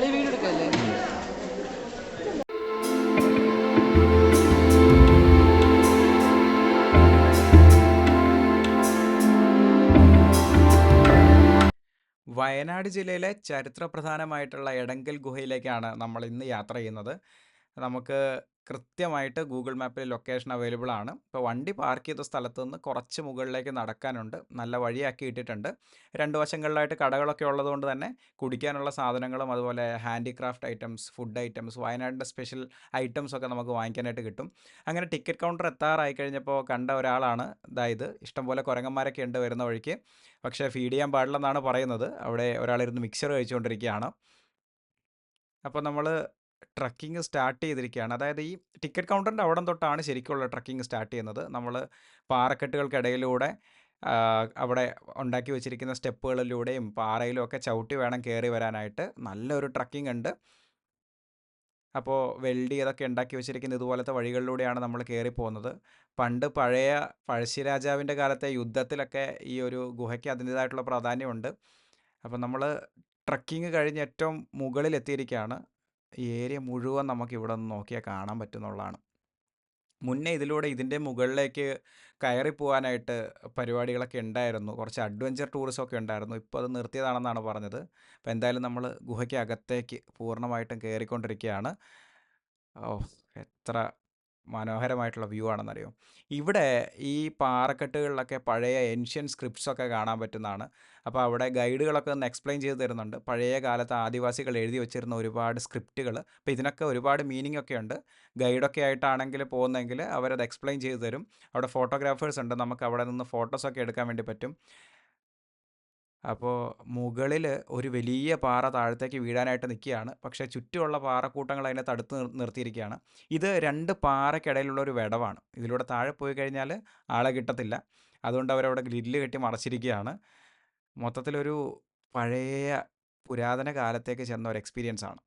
അല്ലെ വീഡിയോ എടുക്കല്ലേ? വയനാട് ജില്ലയിലെ ചരിത്രപ്രധാനമായിട്ടുള്ള എടങ്കൽ ഗുഹയിലേക്കാണ് നമ്മൾ ഇന്ന് യാത്ര ചെയ്യുന്നത്. നമുക്ക് കൃത്യമായിട്ട് ഗൂഗിൾ മാപ്പിൽ ലൊക്കേഷൻ അവൈലബിൾ ആണ്. ഇപ്പോൾ വണ്ടി പാർക്ക് ചെയ്ത സ്ഥലത്ത് നിന്ന് കുറച്ച് മുകളിലേക്ക് നടക്കാനുണ്ട്. നല്ല വഴിയാക്കി ഇട്ടിട്ടുണ്ട്. രണ്ട് വശങ്ങളിലായിട്ട് കടകളൊക്കെ ഉള്ളതുകൊണ്ട് തന്നെ കുടിക്കാനുള്ള സാധനങ്ങളും അതുപോലെ ഹാൻഡിക്രാഫ്റ്റ് ഐറ്റംസ് ഫുഡ് ഐറ്റംസ് വയനാടിന്റെ സ്പെഷ്യൽ ഐറ്റംസ് ഒക്കെ നമുക്ക് വാങ്ങിക്കാനായിട്ട് കിട്ടും. അങ്ങനെ ടിക്കറ്റ് കൗണ്ടർ എത്താറായി കഴിഞ്ഞപ്പോൾ കണ്ട ഒരാളാണ്. അതായത് ഇഷ്ടംപോലെ കുരങ്ങന്മാരൊക്കെ ഉണ്ട് വരുന്ന വഴിക്ക്. പക്ഷേ ഫീഡ് ചെയ്യാൻ പാടില്ലെന്നാണ് പറയുന്നത്. അവിടെ ഒരാളിരുന്ന് മിക്സർ കഴിച്ചുകൊണ്ടിരിക്കുകയാണ്. അപ്പോൾ നമ്മൾ ട്രക്കിംഗ് സ്റ്റാർട്ട് ചെയ്തിരിക്കുകയാണ്. അതായത് ഈ ടിക്കറ്റ് കൗണ്ടറിന്റെ അവിടം തൊട്ടാണ് ശരിക്കുള്ള ട്രക്കിംഗ് സ്റ്റാർട്ട് ചെയ്യുന്നത്. നമ്മൾ പാറക്കെട്ടുകൾക്കിടയിലൂടെ അവിടെ ഉണ്ടാക്കി വെച്ചിരിക്കുന്ന സ്റ്റെപ്പുകളിലൂടെയും പാറയിലും ഒക്കെ ചവിട്ടി വേണം കയറി വരാനായിട്ട്. നല്ലൊരു ട്രക്കിംഗ് ഉണ്ട്. അപ്പോൾ വെൽഡി അതൊക്കെ ഉണ്ടാക്കി വെച്ചിരിക്കുന്ന ഇതുപോലത്തെ വഴികളിലൂടെയാണ് നമ്മൾ കയറി പോകുന്നത്. പണ്ട് പഴയ പഴശ്ശിരാജാവിന്റെ കാലത്തെ യുദ്ധത്തിലൊക്കെ ഈ ഒരു ഗുഹയ്ക്ക് അതിന്റേതായിട്ടുള്ള പ്രാധാന്യമുണ്ട്. അപ്പോൾ നമ്മൾ ട്രക്കിംഗ് കഴിഞ്ഞ് ഏറ്റവും മുകളിൽ എത്തിയിരിക്കുകയാണ് ഈ ഏരിയ മുഴുവൻ നമുക്ക് ഇവിടെ നിന്ന് നോക്കിയാൽ കാണാൻ പറ്റുന്നുള്ളതാണ്. മുന്നേ ഇതിലൂടെ ഇതിന്റെ മുകളിലേക്ക് കയറി പോകാനായിട്ട് പരിപാടികളൊക്കെ ഉണ്ടായിരുന്നു. കുറച്ച് അഡ്വഞ്ചർ ടൂറിസം ഒക്കെ ഉണ്ടായിരുന്നു. ഇപ്പോൾ അത് നിർത്തിയതാണെന്നാണ് പറഞ്ഞത്. അപ്പോൾ എന്തായാലും നമ്മൾ ഗുഹയ്ക്കകത്തേക്ക് പൂർണമായിട്ടും കയറിക്കൊണ്ടിരിക്കുകയാണ്. ഓ എത്ര മനോഹരമായിട്ടുള്ള വ്യൂ ആണെന്നറിയോ? ഇവിടെ ഈ പാറക്കെട്ടുകളിലൊക്കെ പഴയ ഏൻഷ്യൻ സ്ക്രിപ്റ്റ്സൊക്കെ കാണാൻ പറ്റുന്നതാണ്. അപ്പോൾ അവിടെ ഗൈഡുകളൊക്കെ ഒന്ന് എക്സ്പ്ലെയിൻ ചെയ്ത് തരുന്നുണ്ട്. പഴയ കാലത്ത് ആദിവാസികൾ എഴുതി വെച്ചിരുന്ന ഒരുപാട് സ്ക്രിപ്റ്റുകൾ അപ്പോൾ ഇതിനൊക്കെ ഒരുപാട് മീനിങ് ഒക്കെ ഉണ്ട്. ഗൈഡൊക്കെ ആയിട്ടാണെങ്കിൽ പോകുന്നതെങ്കിൽ അവരത് എക്സ്പ്ലെയിൻ ചെയ്ത് തരും. അവിടെ ഫോട്ടോഗ്രാഫേഴ്സ് ഉണ്ട്. നമുക്ക് അവിടെ നിന്ന് ഫോട്ടോസൊക്കെ എടുക്കാൻ വേണ്ടി പറ്റും. അപ്പോൾ മുകളിൽ ഒരു വലിയ പാറ താഴത്തേക്ക് വീഴാനായിട്ട് നിൽക്കുകയാണ്. പക്ഷേ ചുറ്റുമുള്ള പാറക്കൂട്ടങ്ങൾ അതിനെ തടുത്ത് നിർ- നിർത്തിയിരിക്കുകയാണ്. ഇത് രണ്ട് പാറയ്ക്കിടയിലുള്ള ഒരു വിടവാണ്. ഇതിലൂടെ താഴെ പോയി കഴിഞ്ഞാൽ ആളെ കിട്ടത്തില്ല. അതുകൊണ്ട് അവരവിടെ ഗ്രില്ല് കെട്ടി മറച്ചിരിക്കുകയാണ്. മൊത്തത്തിലൊരു പഴയ പുരാതന കാലത്തേക്ക് ചെന്ന ഒരു എക്സ്പീരിയൻസ് ആണ്